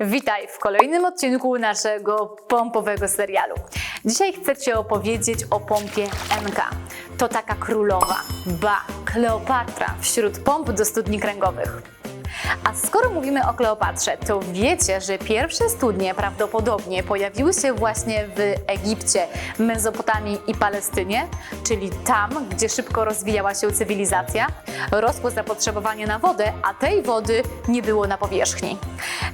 Witaj w kolejnym odcinku naszego pompowego serialu. Dzisiaj chcę Ci opowiedzieć o pompie NK. To taka królowa, ba, Kleopatra wśród pomp do studni kręgowych. A skoro mówimy o Kleopatrze, to wiecie, że pierwsze studnie prawdopodobnie pojawiły się właśnie w Egipcie, Mezopotamii i Palestynie, czyli tam, gdzie szybko rozwijała się cywilizacja, rosło zapotrzebowanie na wodę, a tej wody nie było na powierzchni.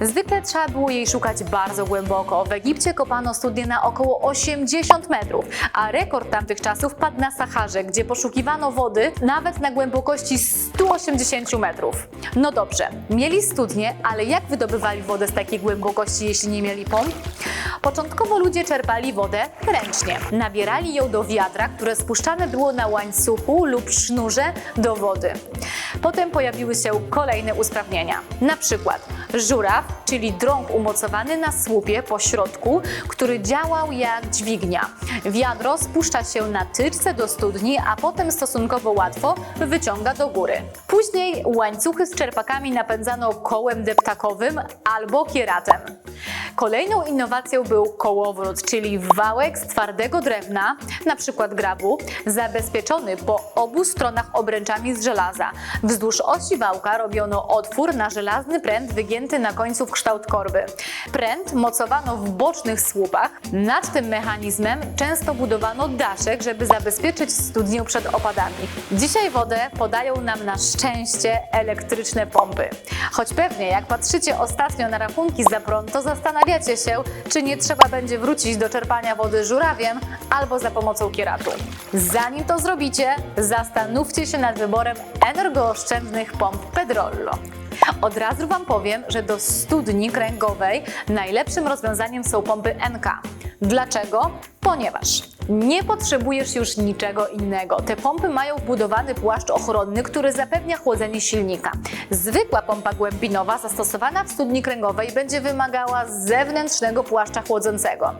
Zwykle trzeba było jej szukać bardzo głęboko. W Egipcie kopano studnie na około 80 metrów, a rekord tamtych czasów padł na Saharze, gdzie poszukiwano wody nawet na głębokości 180 metrów. No dobrze, mieli studnie, ale jak wydobywali wodę z takiej głębokości, jeśli nie mieli pomp? Początkowo ludzie czerpali wodę ręcznie. Nabierali ją do wiadra, które spuszczane było na łańcuchu lub sznurze do wody. Potem pojawiły się kolejne usprawnienia. Na przykład żuraw, czyli drąg umocowany na słupie po środku, który działał jak dźwignia. Wiadro spuszcza się na tyczce do studni, a potem stosunkowo łatwo wyciąga do góry. Później łańcuchy z czerpakami napędzano kołem deptakowym albo kieratem. Kolejną innowacją był kołowrót, czyli wałek z twardego drewna, na przykład grabu, zabezpieczony po obu stronach obręczami z żelaza. Wzdłuż osi wałka robiono otwór na żelazny pręt wygięty na końcu w kształt korby. Pręt mocowano w bocznych słupach. Nad tym mechanizmem często budowano daszek, żeby zabezpieczyć studnię przed opadami. Dzisiaj wodę podają nam na szczęście elektryczne pompy. Choć pewnie jak patrzycie ostatnio na rachunki za prąd, to zastanawiacie się, czy nie trzeba będzie wrócić do czerpania wody żurawiem albo za pomocą kieratu. Zanim to zrobicie, zastanówcie się nad wyborem energooszczędnych pomp Pedrollo. Od razu Wam powiem, że do studni kręgowej najlepszym rozwiązaniem są pompy NK. Dlaczego? Ponieważ nie potrzebujesz już niczego innego. Te pompy mają wbudowany płaszcz ochronny, który zapewnia chłodzenie silnika. Zwykła pompa głębinowa zastosowana w studni kręgowej będzie wymagała zewnętrznego płaszcza chłodzącego.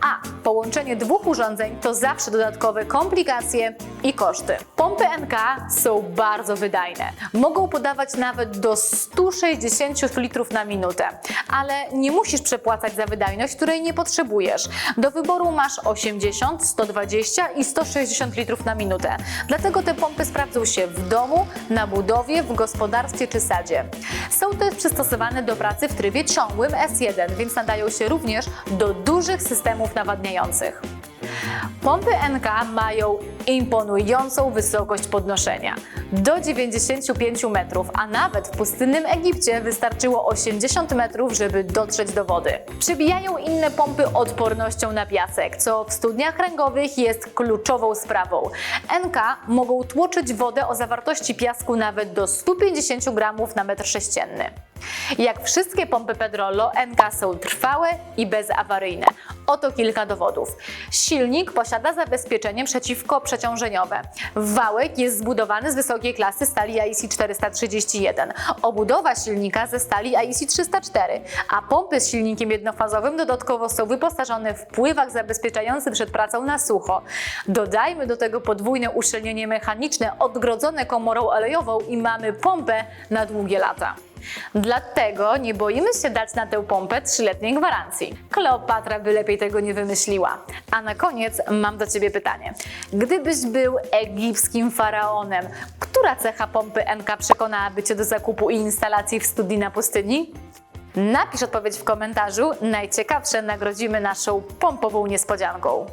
A połączenie dwóch urządzeń to zawsze dodatkowe komplikacje i koszty. Pompy NK są bardzo wydajne. Mogą podawać nawet do 160 litrów na minutę, ale nie musisz przepłacać za wydajność, której nie potrzebujesz. Do wyboru masz 80, 120 i 160 litrów na minutę. Dlatego te pompy sprawdzą się w domu, na budowie, w gospodarstwie czy sadzie. Są też przystosowane do pracy w trybie ciągłym S1, więc nadają się również do dużych systemów nawadniających. Pompy NK mają imponującą wysokość podnoszenia do 95 metrów, a nawet w pustynnym Egipcie wystarczyło 80 metrów, żeby dotrzeć do wody. Przebijają inne pompy odpornością na piasek, co w studniach kręgowych jest kluczową sprawą. NK mogą tłoczyć wodę o zawartości piasku nawet do 150 gramów na metr sześcienny. Jak wszystkie pompy Pedrollo, NK są trwałe i bezawaryjne. Oto kilka dowodów. Silnik posiada zabezpieczenie przeciwko przeciążeniowe. Wałek jest zbudowany z wysokiej klasy stali IC 431. Obudowa silnika ze stali IC 304, a pompy z silnikiem jednofazowym dodatkowo są wyposażone w pływak zabezpieczający przed pracą na sucho. Dodajmy do tego podwójne uszczelnienie mechaniczne odgrodzone komorą olejową i mamy pompę na długie lata. Dlatego nie boimy się dać na tę pompę trzyletniej gwarancji. Kleopatra by lepiej tego nie wymyśliła. A na koniec mam do Ciebie pytanie. Gdybyś był egipskim faraonem, która cecha pompy NK przekonałaby Cię do zakupu i instalacji w studni na pustyni? Napisz odpowiedź w komentarzu. Najciekawsze nagrodzimy naszą pompową niespodzianką.